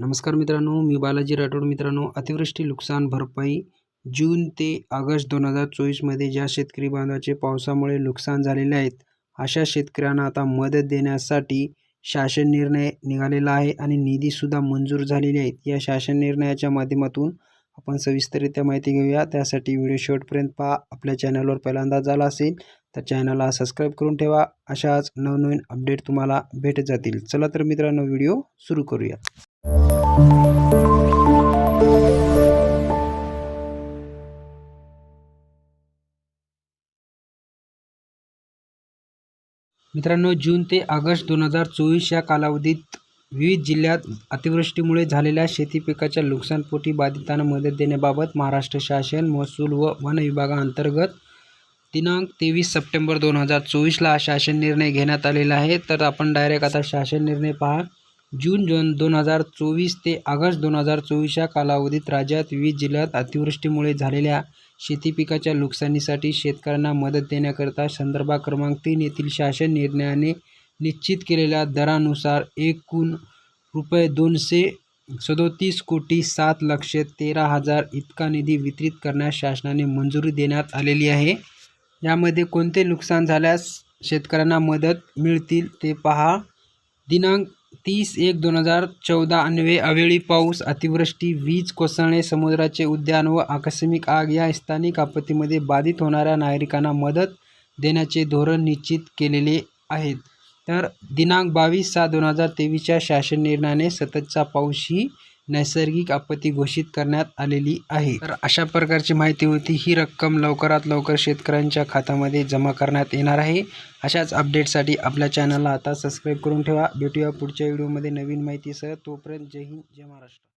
नमस्कार मित्रांनो मी बालाजी राठोड. मित्रांनो अतिवृष्टी नुकसान भरपाई जून ते ऑगस्ट दोन हजार चोवीसमध्ये ज्या शेतकरी बांधवाचे पावसामुळे नुकसान झालेले आहेत अशा शेतकऱ्यांना आता मदत देण्यासाठी शासन निर्णय निघालेला आहे आणि निधीसुद्धा मंजूर झालेली आहेत. या शासन निर्णयाच्या माध्यमातून आपण सविस्तरित्या माहिती घेऊया. त्यासाठी व्हिडिओ शेवटपर्यंत पहा. आपल्या चॅनलवर पहिल्यांदा झाला असेल तर चॅनलला सबस्क्राईब करून ठेवा. अशाच नवनवीन अपडेट तुम्हाला भेटत जातील. चला तर मित्रांनो व्हिडिओ सुरू करूया. मित्रांनो जून ते ऑगस्ट दोन हजार चोवीस या कालावधीत विविध जिल्ह्यात अतिवृष्टीमुळे झालेल्या शेती पिकाच्या नुकसानपोटी बाधितांना मदत देण्याबाबत महाराष्ट्र शासन महसूल व वन विभागाअंतर्गत दिनांक तेवीस सप्टेंबर दोन हजार चोवीसला शासन निर्णय घेण्यात आलेला आहे. तर आपण डायरेक्ट आता शासन निर्णय पहा. जून दोन दोन हजार चोवीस ते ऑगस्ट दोन हजार चोवीस या कालावधीत राज्यात विविध जिल्ह्यात अतिवृष्टीमुळे झालेल्या शेती पिकाच्या नुकसानीसाठी शेतकऱ्यांना मदत देण्याकरता संदर्भ क्रमांक तीन येथील शासन निर्णयाने निश्चित केलेल्या दरानुसार एकूण रुपये दोनशे सदोतीस कोटी सात लक्ष तेरा हजार इतका निधी वितरित करण्यास शासनाने मंजुरी देण्यात आलेली आहे. यामध्ये कोणते नुकसान झाल्यास शेतकऱ्यांना मदत मिळतील ते पहा. दिनांक तीस एक दोन हजार चौदा अन्वये अवेळी पाऊस अतिवृष्टी वीज कोसळणे समुद्राचे उद्यान व आकस्मिक आग या स्थानिक आपत्तीमध्ये बाधित होणाऱ्या नागरिकांना मदत देण्याचे धोरण निश्चित केलेले आहेत. तर दिनांक बावीस सहा दोन हजार तेवीसच्या शासन निर्णयाने सततचा पाऊस ही नैसर्गिक आपत्ती घोषित करण्यात आलेली आहे. तर अशा प्रकारची माहिती होती. ही रक्कम लवकरात लवकर शेतकऱ्यांच्या खात्यामध्ये जमा करण्यात येणार आहे. अशाच अपडेटसाठी आपल्या चॅनलला आता सबस्क्राईब करून ठेवा. भेटूया पुढच्या व्हिडिओमध्ये नवीन माहितीसह. तोपर्यंत जय हिंद जय महाराष्ट्र.